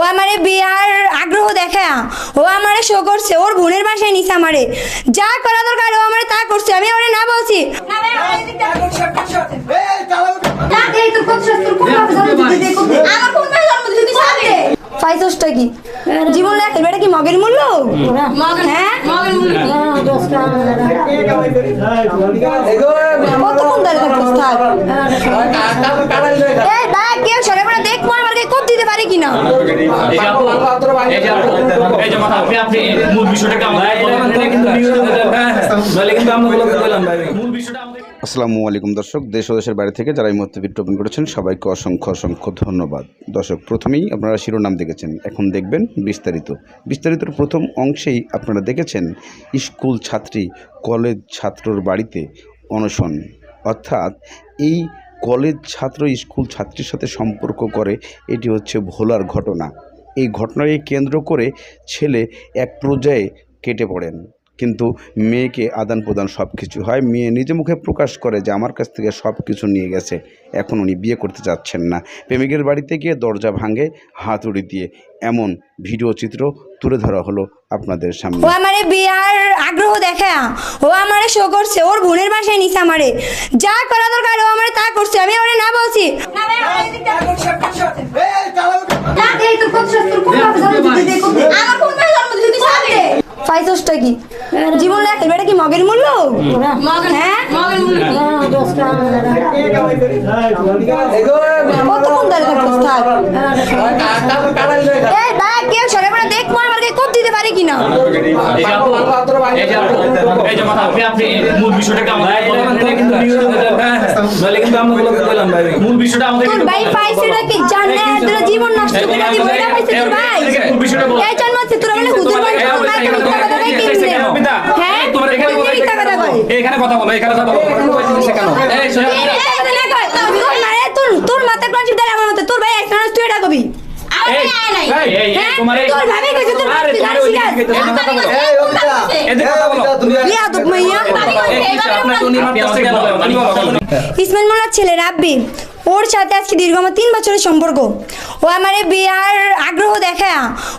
ও আমারে বিয়ার আগ্রহ দেখা ও আমারে শো করছে ওর বোনের বাসায় নিছে আমারে। যা করা দরকার ও আমারে তা করছে আমি ওরে না বলছি। ফাইসটা কি? জীবন এটা কি মগের মূল্য? হ্যাঁ? কতক্ষণ দাঁড়িয়ে থাকছিস থাক এই ব্যাগ কেউ সরে পড়ে মনে দিতে পারি কিনা? আসসালামু আলাইকুম দর্শক, দেশ ও দেশের বাইরে থেকে যারা এই মুহূর্তে বিজ্ঞাপন করেছেন, সবাইকে অসংখ্য অসংখ্য ধন্যবাদ। দর্শক, প্রথমেই আপনারা শিরোনাম দেখেছেন, এখন দেখবেন বিস্তারিত। বিস্তারিতর প্রথম অংশেই আপনারা দেখেছেন, স্কুল ছাত্রী, কলেজ ছাত্রর বাড়িতে অনশন। অর্থাৎ এই কলেজ ছাত্র, স্কুল ছাত্রীর সাথে সম্পর্ক করে, এটি হচ্ছে ভোলার ঘটনা। এই ঘটনাকে কেন্দ্র করে ছেলে এক পর্যায়ে কেটে পড়েন। কিন্তু মেয়েকে আদান প্রদান সব কিছু হয়। মেয়ে নিজে মুখে প্রকাশ করে যে আমার কাছ থেকে সব কিছু নিয়ে গেছে। এখন উনি বিয়ে করতে চাচ্ছেন না। প্রেমিকের বাড়িতে গিয়ে দরজা ভাঙে হাতুড়ি দিয়ে এমন ভিডিও চিত্র তুলে ধরা হলো আপনাদের সামনে। ও আমারে বিয়ার আগ্রহ দেখা ও আমারে শো করছে। ওর বোনের বাসায় নিছে আমারে। যা করা দরকার ও আমারে তা করছে। আমি ওরে না বলছি। ফাইসটা কি? মগের মূল্য হ্যাঁ কতক্ষণ দাঁড়িয়ে থাক কেউ সরে মনে দিতে পারি কিনা মূল বিষয়টাকে মূল বিষয়টা আমাদের ভাই পাইছে নাকি জানে তোর জীবন নষ্ট করে দিব এটা পাইছে তোর ভাই বিষয়টা বলো এই জন্মছে তোর বলে হুজুর ভাই তোর মাকে মিথ্যা কথা কই কি দিলে হ্যাঁ তোমার এখানে তুই মিথ্যা কথা কই এখানে কথা বলো এখানে কথা বলো শেখানো তোর মাথা আমার মতে তোর ভাই তুই এটা কবি হ্যাঁ? ইসমাইল মোল্লার ছেলে রাব্বি ওর সাথে আজকে দীর্ঘম তিন বছরের সম্পর্ক। ও আমারে বিয়ার আগ্রহ দেখা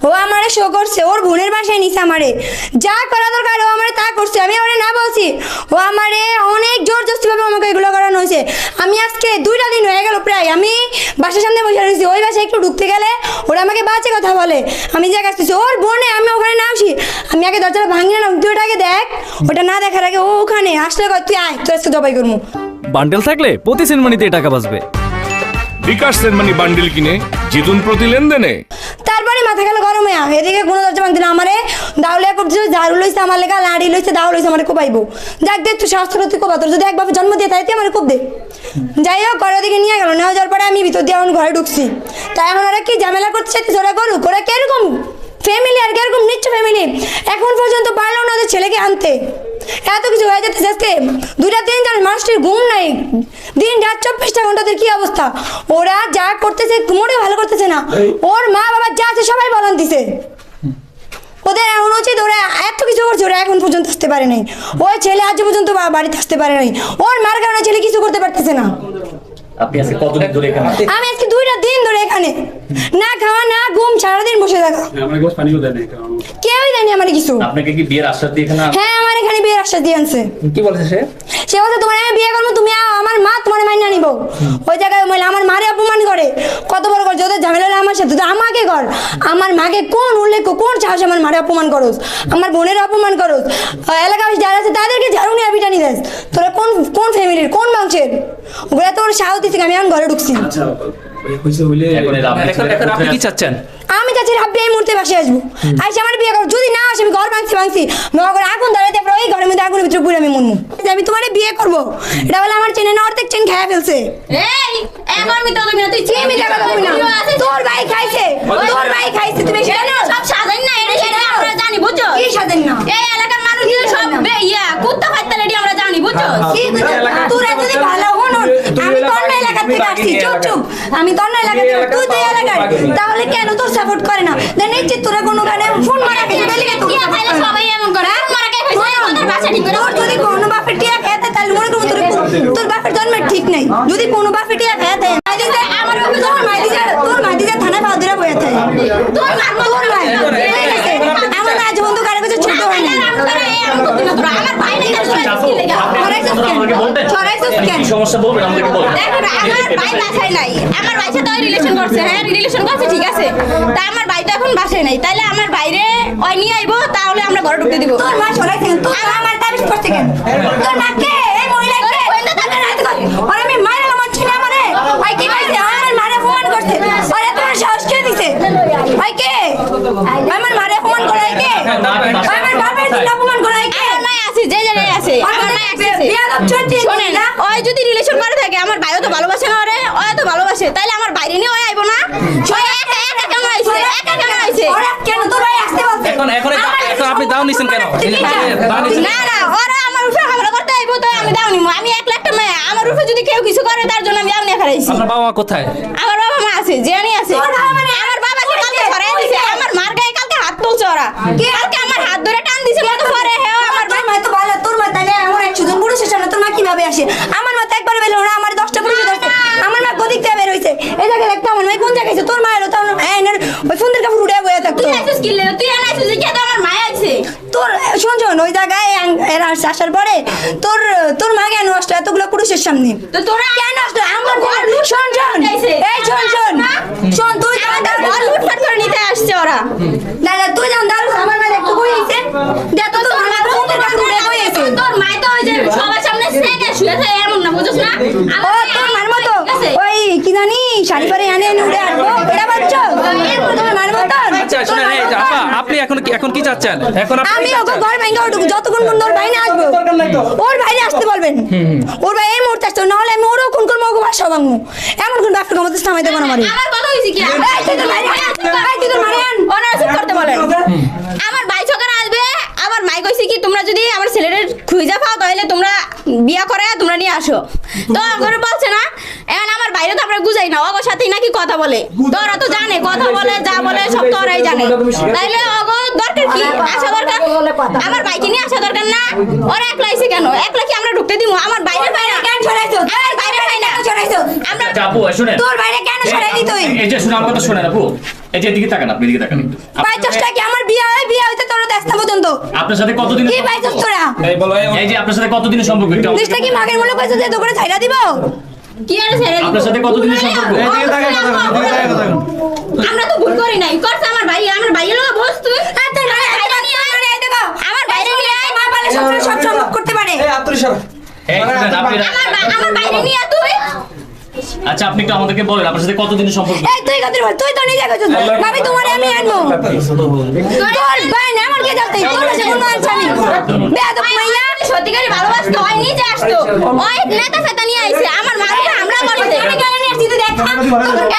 ও আমারে শো করছে। ওর বোনের বাসায় নিছে আমারে। যা করা দরকার, ও আমারে তা করছে। আমি ওরে না বলছি, ও আমারে অনেক জোর জস্তিভাবে আমাকে এগুলো করানো হয়েছে। আমি আজকে দুইটা দিন হয়ে গেল প্রায়। আমি বাসার সামনে বসে রয়েছি। ওই বাসায় একটু ঢুকতে গেলে ওরা আমাকে বাজে কথা বলে। আমি যা আসতেছি ওর বোনে আমি ওখানে না আসি। আমি আগে দরজাটা ভাঙি না তুই ওটা আগে দেখ। ওটা না দেখার আগে ও ওখানে আসলে তুই আয়, তোর আজকে জবাই করব। বান্ডেল থাকলে প্রতি সিনেমানিতে টাকা বাঁচবে। বিকাশ সেনমানি বান্ডিল কিনে জিতুন প্রতি লেনদেনে। তারপরে মাথা গেল গরম এদিকে কোনো দরজা ভাঙতে না, আমারে দাউলিয়া করছে, ঝাড়ু লইছে, আমার লেখা লাড়ি লইছে দাও লইছে, আমার কোপাইবো। যাক দে, তুই শাস্ত্র তুই কোপা যদি একবার জন্ম দিয়ে তাই তুই আমার কোপ দে। যাই হোক, ঘরের দিকে নিয়ে গেল, নেওয়া যাওয়ার পরে আমি ভিতর দিয়ে এখন ঘরে ঢুকছি। তাই এখন ওরা কি ঝামেলা করতে চাইতেছে ওরা করুক ওরা কীরকম ফ্যামিলি আর কীরকম নিচ্ছ ফ্যামিলি এখন পর্যন্ত পারল না ওদের ছেলেকে আনতে। এত কিছু হয়ে যাচ্ছে আজকে। দুইটা তিন চার মানুষটির ঘুম নাই। দিন রাত চব্বিশটা ঘন্টাদের কি অবস্থা? ওরা যা করতেছে মোটেও ভালো করতেছে না। ওর মা বাবা যা আছে সবাই বলান দিছে। ওদের এমন উচিত ওরা এত কিছু করছে ওরা এখন পর্যন্ত আসতে পারে নাই। ওই ছেলে আজ পর্যন্ত বাড়িতে আসতে পারে নাই। ওর মার কারণে ছেলে কিছু করতে পারতেছে না। আমি আজকে এখানে। না খাওয়া না ঘুম সারাদিন বসে থাকা। কেউই দেয়নি আমার কিছু। আপনাকে কি বিয়ের আশ্বাস দিয়ে এখানে হ্যাঁ আমার এখানে বিয়ের আশ্বাস দিয়ে আনছে। কি বলছে সে? সে বলছে তোমার আমি বিয়ে করব তুমি আমার মা তোমার মাইনা নিব। ওই জায়গায় মানে আমার মারে অপমান করে। কত বড় করে যত ঝামেলা হলো আমার সাথে আমাকে কর। আমার মাকে কোন উল্লেখ কোন সাহস আমার মারে অপমান করোস? আমার বোনের অপমান করোস? আহ, এলাকাবাসী যারা আছে তাদেরকে নিয়ে তোরা কোন কোন ফ্যামিলির কোন বংশের ওগুলা তোর সাহস দিচ্ছে আমি এখন ঘরে ঢুকছি। আপনি কি চাচ্ছেন? আমি চাচ্ছি রাব্বি এই মুহূর্তে বাসে আসব। আইসে আমার বিয়ে করো। যদি না আসে আমি ঘর ভাঙছি ভাঙছি। মনে আগুন ধরাতে পারো ওই ঘরের মধ্যে আগুনের ভিতরে পুরো আমি মনমু আমি তোমার বিয়ে করব। এটা বলে আমার চেনে না অর্ধেক চেন খেয়ে ফেলছে। এখন আমি তো তুমি না তুই কি আমি টাকা করবি না? তোর ভাই খাইছে। তোর ভাই খাইছে তুমি সব সাজান না এটা সেটা আমরা জানি বুঝছ? কি না? এই এলাকার মানুষ সব ইয়া কুত্তা জানি বুঝছ? কি তোর যদি ভালো হন আমি তোর এলাকা থেকে আসছি চুপ চুপ। আমি তোর এলাকা থেকে তুই তো এলাকার তাহলে কেন তোর সাপোর্ট করে না? দেন এই তোরা কোনো গানে ফোন মারা গেছে তাহলে কি টিয়া খাইলে সবাই এমন করে। মারা কে খাইছে তোদের বাসা ঠিক করে তোর যদি কোনো বাপের টিয়া খেতে তাহলে মনে করব তোর তোর বাপের জন্মের ঠিক নাই। যদি কোনো বাপের টিয়া খেতে আমার বাপে তোর মাইদি যা তোর মাইদি যা থানায় বাদিরা বয়ে থাকে তোর মার মতো তোর ভাই জেনে গেছে। আমার মা আজ পর্যন্ত কারও কাছে ছোট হয় না আমার ভাই নেই ছড়াইছিস কেন? ছড়াইছিস কেন? কি সমস্যা বলবেন আমাদেরকে বলবেন দেখুন আমার ভাই ভাই সাথে রিলেশন করছে হ্যাঁ রিলেশন করছে ঠিক আছে তা আমার ভাই তো এখন বাসায় নাই তাইলে আমার বাইরে ওই নিয়ে আইবো তাহলে আমরা ঘরে ঢুকতে দিব তোর মা ছড়াইছে কেন? তোর আমার তাবিজ কেন? তোর? এই? তাকে কর। আমি মায়ের আমার ছেলে আমারে। ওই কি পাইছে? আমার মারে অপমান করছে। তোমার সাহস কে দিছে? ওই কে? আমার মারে অপমান করে ওই কে? আমার বাপের দিকে অপমান করে আছে। শোনেন ওই যদি রিলেশন করে থাকে আমার ভাইও তো ভালোবাসে না ওরে ওই তো ভালোবাসে। তাইলে আমার বাইরে নিয়ে ওই আইবো না? একা একা কেমন আইছে? একা কেমন আইছে? কেন তোর আসতে বলছে? এখন এখন এখন আপনি দাও নিছেন কেন? এই যে দাও নিছেন না না ওরা আমার উপরে হামলা করতে আইবো তো আমি দাও নিমু। আমি এক লাখ টাকা আমার উপরে যদি কেউ কিছু করে তার জন্য আমি দাও নিয়ে খারাইছি আপনার বাবা মা কোথায়? আমার বাবা মা আছে জিয়ানি আছে। তোর বাবা মানে কালকে ধরাই দিছে আমার মার গায়ে কালকে হাত তুলছে ওরা। কালকে আমার হাত ধরে টান দিছে মতো পরে হ্যাঁ আমার তোর মা তো ভালো, তোর মা তাহলে এমন একশো জন পুরুষের সামনে তোর মা কীভাবে আসে? আমার মা তো একবার বের হলো না, আমার দশটা পুরুষে ধরছে। আমার মা কোদিক থেকে বের হইছে? এই জায়গায় দেখতো আমার মেয়ে কোন জায়গায় আছে? তোর মা এলো, তার মানে, এই নে, ওই সুন্দর কাপড় উড়ে বয়ে থাকতো। তুই আইছিস কি লে তুই আনাইছিস যে কে তো আমার মায় আছে তোর শোন শোন ওই জায়গায় আং- এরা আসছে, আসার পরে তোর তোর মা কেন আসলো? এতগুলো পুরুষের সামনে। কেন আসলো? আমার ঘর শোন শোন। এই শোন শোন। শোন তুই যখন আমাদের দাঁড়াস- ঘর লুটপাট করে নিতে আসছে ওরা। না না তুই যখন দাঁড়াস, আমার মা দেখতো বই হইছে দেখতো তোর মা সুন্দর কাপড় উড়ে বই হইছে তোর মাই তো ওই যে সবার সামনে সেকে শুয়ে থাকে এমন না বুঝছ না? ও তোর মার জানি শাড়ি পরে এনে এনে উড়ে আসব এটা মার আচ্ছা শুনেন এই যে, আপা আপনি এখন কি এখন কি চাচ্ছেন? এখন আপনি আমি ওকে ঘর ভেঙে উঠবো যতক্ষণ পর্যন্ত ওর বাইরে আসব। ওর বাইরে আসতে বলবেন। ওর ভাই এই মুহূর্তে আসতে নাহলে আমি ওরও কোন কোন মগো বাসা ভাঙবো। এমন কোন নামাই দেবো না আমারে আমার কথা হইছে কি? এই, তুই তোর বাইরে আয়, তুই তোর বাইরে আন। ওনারা চুপ করতে বলেন। আমার ভাই ছোকরা আসবে আমার মাই কইছে কি তোমরা যদি আমার ছেলের খুঁজে পাও তাহলে তোমরা বিয়া করে তোমরা নিয়ে আসো। তো করে বলছে না এখন আমার বাইরে তো আমরা বুঝাই না ওগো সাথেই নাকি কথা বলে। তো ওরা তো জানে কথা বলে যা বলে সব তো ওরাই জানে। তাইলে ওগো দরকার কি? আসা দরকার? আমার বাইকে নিয়ে আসা দরকার না? ওরা একলা আইছে কেন? একলা কি আমরা ঢুকতে দিব আমার বাইরে না। কেন সরাইছো? আমার বাইরে না। কেন সরাইছো? আমরা আচ্ছা, আপু শুনেন। তোর বাইরে কেন সরাইলি তুই? এই যে শুনে আমার কথা শুনেন আপু। এই যে এদিকে তাকান আপনি এদিকে তাকান। একটু। আপনার বাইচসটা কি? আমার বিয়ে হয় বিয়ে হইতে তোর দেখতে পর্যন্ত। আপনার সাথে কতদিন কি বাইচস তোরা? এই বলো এই- এই যে আপনার সাথে কতদিনের সম্পর্ক এটা জিনিসটা কি মাগের মনে কইছো যে দোকানে ছাইরা দিব কি আর ছাইরা দিব? আপনার সাথে কতদিনের সম্পর্ক? বলেন, এদিকে তাকান, কথা। আমরা তো ভুল করি নাই করছে আমার ভাই আমার ভাইয়ের লোক বস্তু আর তোর ভাই বাইরে নিয়ে এই দেখো আমার বাইরে নিয়ে আয়। মা পালে সব সব করতে পারে এই আমার বা- আমার বাইরে নিয়ে তুই আচ্ছা আপনি একটু আমাদেরকে বলেন আপনার সাথে কতদিনের সম্পর্ক? এই তুই কত বল তুই তো নিজে কইছিস ভাবি তোমারে আমি আনব। তোর ভাই না আমার কে যাতে তোর কাছে কোন আনছ আমি বেয়াদব মাইয়া। সত্যিকারই ভালোবাসতো। হয় নিজে আসতো। ওই নেতা ফেতা নিয়ে আইছে। আমার মাকে হামলা করছে আমি কেন নিয়ে তুই দেখ।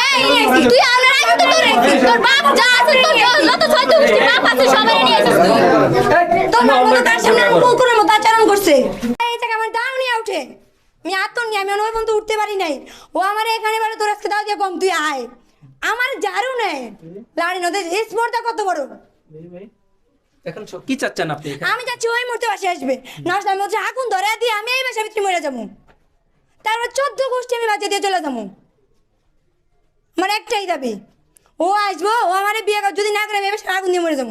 এই তুই আমার আগে তো তোর। তোর বাপ যা আছে তোর যত ছয় গোষ্ঠী বাপ আছে সবাই নিয়ে আইছিস তুই। তোর মার মতো তার সামনে কুকুরের মতো আচরণ করছে এই জায়গা আমার দাও নিয়ে উঠে আমি আত্মন নিয়ে আমি ওই পর্যন্ত উঠতে পারি নাই। ও আমার এখানে বলে তোর আজকে দাও দিয়ে কম তুই আয়। আমার জারু নেই। লাড়ি নদী স্পর্ধা কত বড়? এখন কি চাচ্ছেন আপনি আমি যাচ্ছি ওই মুহূর্তে বাসে আসবে। নষ্টার মধ্যে আগুন ধরে দিয়ে আমি এই বাসা ভিতরে মরে যাব। তারপর চোদ্দ গোষ্ঠী আমি বাচ্চা দিয়ে চলে যাব। আমার একটাই দাবি ও আসব ও আমার বিয়ে কর- যদি না করে আমি বাসায় আগুন দিয়ে মরে যাব।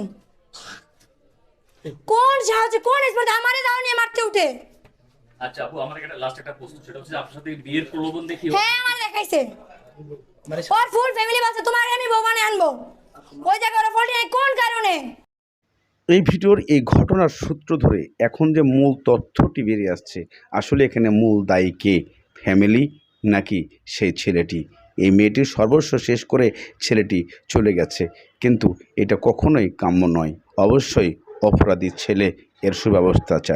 কোন সাহসে কোন স্পর্ধা? আমারে দাও নিয়ে মারতে উঠে। আচ্ছা আপু আমার একটা লাস্ট একটা প্রশ্ন সেটা হচ্ছে আপনার সাথে বিয়ের প্রলোভন দেখি হ্যাঁ আমার দেখাইছে। ওর ফুল ফ্যামিলি বাসে তোমার আমি বউ মানে আনব। ওই জায়গায় ওরা ফল্টি কোন কারণে? এই ভিডিওর এই ঘটনার সূত্র ধরে এখন যে মূল তথ্যটি বেরিয়ে আসছে আসলে এখানে মূল দায়ী কে? ফ্যামিলি নাকি সেই ছেলেটি? এই মেয়েটির সর্বস্ব শেষ করে ছেলেটি চলে গেছে। কিন্তু এটা কখনোই কাম্য নয়। অবশ্যই অপরাধী ছেলে এর সুব্যবস্থা চায়